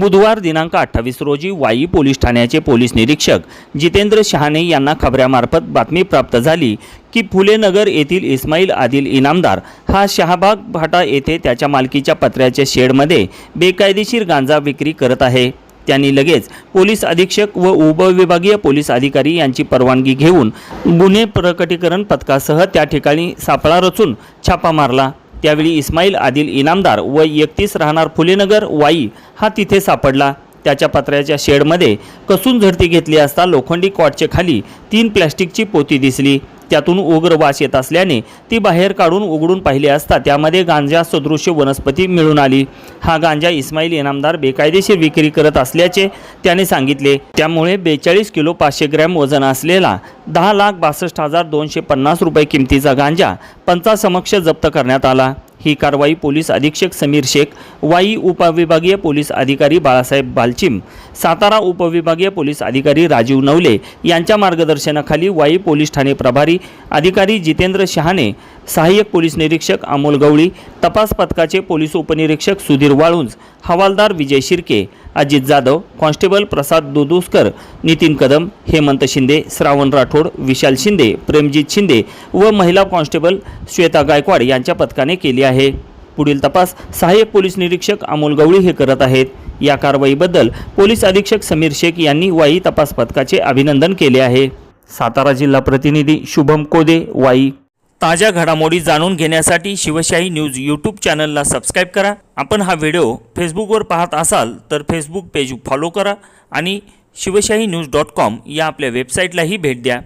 बुधवार दिनांक अठ्ठावीस रोजी वाई पोलीस ठाण्याचे पोलीस निरीक्षक जितेंद्र शहाणे यांना खबऱ्यामार्फत बातमी प्राप्त झाली की फुलेनगर येथील इस्माईल आदिल इनामदार हा शहाबाग भाटा येथे त्याच्या मालकीच्या पत्र्याच्या शेडमध्ये बेकायदेशीर गांजा विक्री करत आहे. त्यांनी लगेच पोलीस अधीक्षक व उपविभागीय पोलीस अधिकारी यांची परवानगी घेऊन गुन्हे प्रकटीकरण पथकासह त्या ठिकाणी सापळा रचून छापा मारला. त्यावेळी इस्माईल आदिल इनामदार व एकतीस राहणार फुलेनगर वाई हा तिथे सापडला. त्याच्या पत्र्याच्या शेडमध्ये कसून झडती घेतली असता लोखंडी कॉटचे खाली तीन प्लॅस्टिकची पोती दिसली. त्यातून उग्र वास येत असल्याने ती बाहेर काढून उघडून पाहिले असता त्यामध्ये गांजा सदृश्य वनस्पती मिळून आली. हा गांजा इस्माईल इनामदार बेकायदेशीर विक्री करत असल्याचे त्याने सांगितले. त्यामुळे बेचाळीस किलो पाचशे ग्रॅम वजन असलेला दहा लाख बासष्ट हजार दोनशे पन्नास रुपये किमतीचा गांजा पंचासमक्ष जप्त करण्यात आला. ही कारवाई पोलीस अधीक्षक समीर शेख वाई उपविभागीय पोलीस अधिकारी बाळासाहेब बालचिम सातारा उपविभागीय पोलीस अधिकारी राजीव नवले यांच्या मार्गदर्शनाखाली वाई पोलीस ठाणे प्रभारी अधिकारी जितेंद्र शहाणे सहाय्यक पोलीस निरीक्षक अमोल गवळी तपास पथकाचे पोलीस उपनिरीक्षक सुधीर वाळुंज हवालदार विजय शिर्के अजित जाधव कॉन्स्टेबल प्रसाद दुदुस्कर नितीन कदम हेमंत शिंदे श्रावण राठोड विशाल शिंदे प्रेमजीत शिंदे व महिला कॉन्स्टेबल श्वेता गायकवाड यांच्या पथकाने केली आहे. पुढील तपास सहाय्यक पोलीस निरीक्षक अमोल गवळी हे करत आहेत. या कारवाईबद्दल पोलीस अधीक्षक समीर शेख यांनी वाई तपास पथकाचे अभिनंदन केले आहे. सातारा जिल्हा प्रतिनिधी शुभम कोदे वाई. ताज्या घडामोडी जाणून घेण्यासाठी शिवशाही न्यूज यूट्यूब चॅनलला सबस्क्राईब करा. आपण हा व्हिडिओ फेसबुकवर पाहत असाल तर फेसबुक पेज फॉलो करा आणि शिवशाही न्यूज डॉट कॉम या आपल्या वेबसाईटलाही भेट द्या.